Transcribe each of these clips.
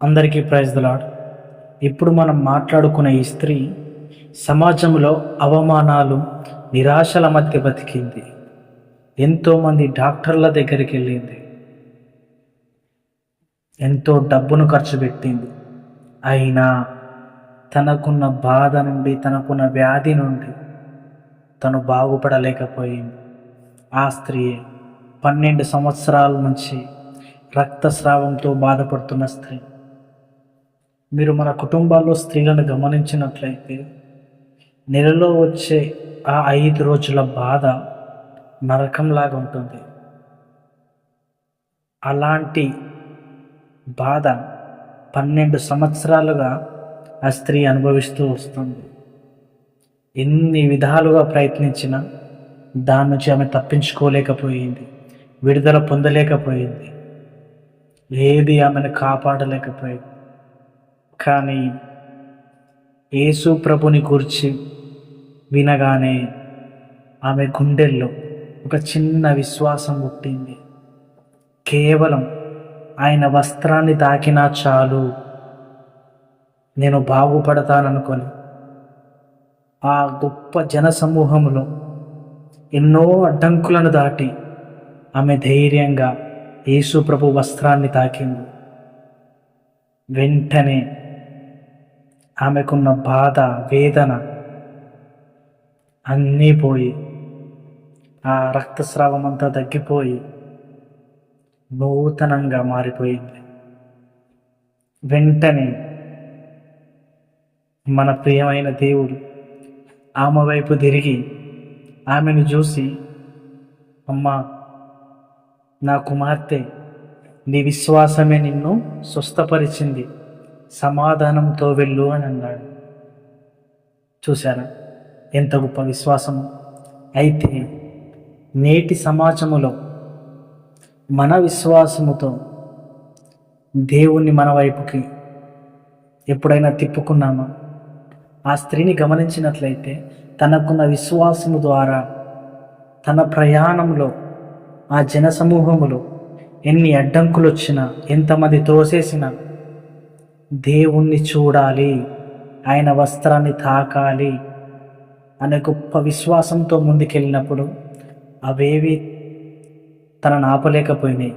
అందరికీ praise lord ఇప్పుడు మనం మాట్లాడుకునే ఈ స్త్రీ సమాజంలో అవమానాలు నిరాశల మధ్య బతికింది. ఎంతోమంది డాక్టర్ల దగ్గరికి వెళ్ళింది. ఎంతో డబ్బును ఖర్చు పెట్టింది. అయినా తనకున్న బాధ నుండి తనకున్న వ్యాధి నుండి తను బాగుపడలేకపోయింది. ఆ స్త్రీ పన్నెండు సంవత్సరాల నుంచి రక్తస్రావంతో బాధపడుతున్న స్త్రీ. మీరు మన కుటుంబాల్లో స్త్రీలను గమనించినట్లయితే నెలలో వచ్చే ఆ ఐదు రోజుల బాధ నరకంలాగా ఉంటుంది. అలాంటి బాధ పన్నెండు సంవత్సరాలుగా ఆ స్త్రీ అనుభవిస్తూ వస్తుంది. ఎన్ని విధాలుగా ప్రయత్నించినా దాని నుంచి ఆమె తప్పించుకోలేకపోయింది విడుదల పొందలేకపోయింది. ఏది ఆమెను కాపాడలేకపోయింది. కానీ యేసు ప్రభుని గురించి వినగానే ఆమె గుండెల్లో ఒక చిన్న విశ్వాసం పుట్టింది. కేవలం ఆయన వస్త్రాన్ని తాకినా చాలు నేను బాగుపడతాననుకొని ఆ గొప్ప జనసమూహంలో ఎన్నో అడ్డంకులను దాటి ఆమె ధైర్యంగా యేసుప్రభు వస్త్రాన్ని తాకింది. వెంటనే ఆమెకున్న బాధ వేదన అన్నీ పోయి ఆ రక్తస్రావం అంతా తగ్గిపోయి నూతనంగా మారిపోయింది. వెంటనే మన ప్రియమైన దేవుడు ఆమె వైపు తిరిగి ఆమెను చూసి అమ్మా నా కుమార్తె నీ విశ్వాసమే నిన్ను స్వస్థపరిచింది. సమాధానంతో వెళ్ళు అని అన్నాడు. చూశారా? ఎంత గొప్ప విశ్వాసము. అయితే నేటి సమాజములో మన విశ్వాసముతో దేవుణ్ణి మన వైపుకి ఎప్పుడైనా తిప్పుకున్నామా? ఆ స్త్రీని గమనించినట్లయితే తనకున్న విశ్వాసము ద్వారా తన ప్రయాణంలో ఆ జనసమూహములో ఎన్ని అడ్డంకులు వచ్చినా ఎంతమంది తోసేసినా దేవుణ్ణి చూడాలి ఆయన వస్త్రాన్ని తాకాలి అనే గొప్ప విశ్వాసంతో ముందుకెళ్ళినప్పుడు అవేవి తనను ఆపలేకపోయినాయి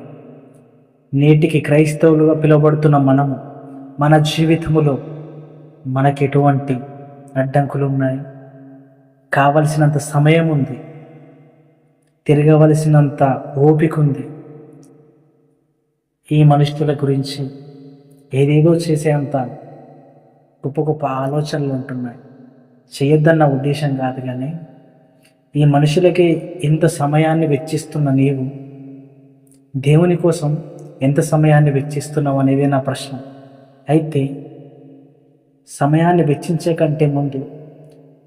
నేటికి క్రైస్తవులుగా పిలువబడుతున్న మనము మన జీవితములో మనకి ఎటువంటి అడ్డంకులు ఉన్నాయి? కావలసినంత సమయం ఉంది. తిరగవలసినంత ఓపిక ఉంది. ఈ మనుషుల గురించి ఏదేదో చేసేంత గొప్ప గొప్ప ఆలోచనలు ఉంటున్నాయి. చేయొద్దన్న ఉద్దేశం కాదు కానీ ఈ మనుషులకి ఎంత సమయాన్ని వెచ్చిస్తున్న నీవు దేవుని కోసం ఎంత సమయాన్ని వెచ్చిస్తున్నావు అనేది నా ప్రశ్న. అయితే సమయాన్ని వెచ్చించే కంటే ముందు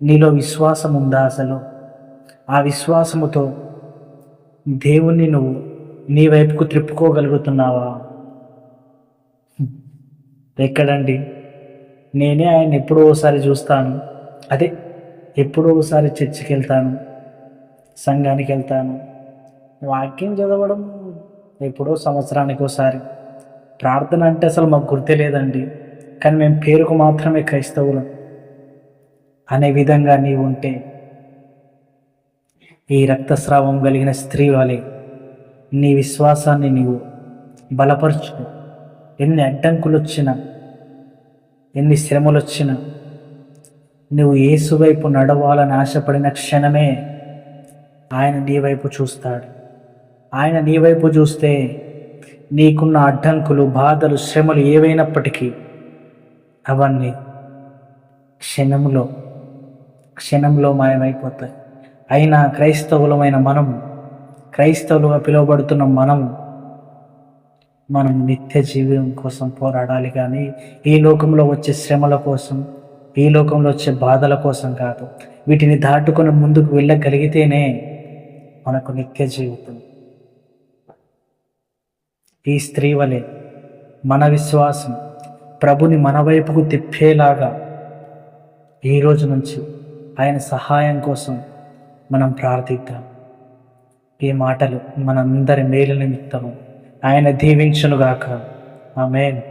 నీలో విశ్వాసం ఉందా అసలు? ఆ విశ్వాసముతో దేవుణ్ణి నువ్వు నీ వైపుకు త్రిప్పుకోగలుగుతున్నావా? ఎక్కడండి? నేనే ఆయన ఎప్పుడో ఒకసారి చూస్తాను. అదే ఎప్పుడో ఒకసారి చర్చికి వెళ్తాను సంఘానికి వెళ్తాను వాక్యం చదవడం ఎప్పుడో సంవత్సరానికి ఒకసారి ప్రార్థన అంటే అసలు మాకు గుర్తే లేదండి. కానీ మేము పేరుకు మాత్రమే క్రైస్తవులం. అనే విధంగా నీవు ఉంటే ఈ రక్తస్రావం కలిగిన స్త్రీ వలె నీ విశ్వాసాన్ని నీవు బలపరచు ఎన్ని అడ్డంకులు వచ్చినా ఎన్ని శ్రమలు వచ్చినా నువ్వు యేసు వైపు నడవాలని ఆశపడిన క్షణమే ఆయన నీ వైపు చూస్తాడు. ఆయన నీ వైపు చూస్తే నీకున్న అడ్డంకులు బాధలు శ్రమలు ఏవైనప్పటికీ అవన్నీ క్షణంలో క్షణంలో మాయమైపోతాయి. అయినా క్రైస్తవులమైన మనం క్రైస్తవులుగా పిలువబడుతున్న మనం మనం నిత్య జీవితం కోసం పోరాడాలి కానీ ఈ లోకంలో వచ్చే శ్రమల కోసం ఈ లోకంలో వచ్చే బాధల కోసం కాదు. వీటిని దాటుకొని ముందుకు వెళ్ళగలిగితేనే మనకు నిత్య జీవితం. ఈ స్త్రీ వలె మన విశ్వాసం ప్రభుని మన వైపుకు తిప్పేలాగా ఈ రోజు నుంచి ఆయన సహాయం కోసం మనం ప్రార్థిద్దాం. ఈ మాటలు మనందరి మేలు నిమిత్తము. ఆయన దీవించునుగాక. ఆమెన్.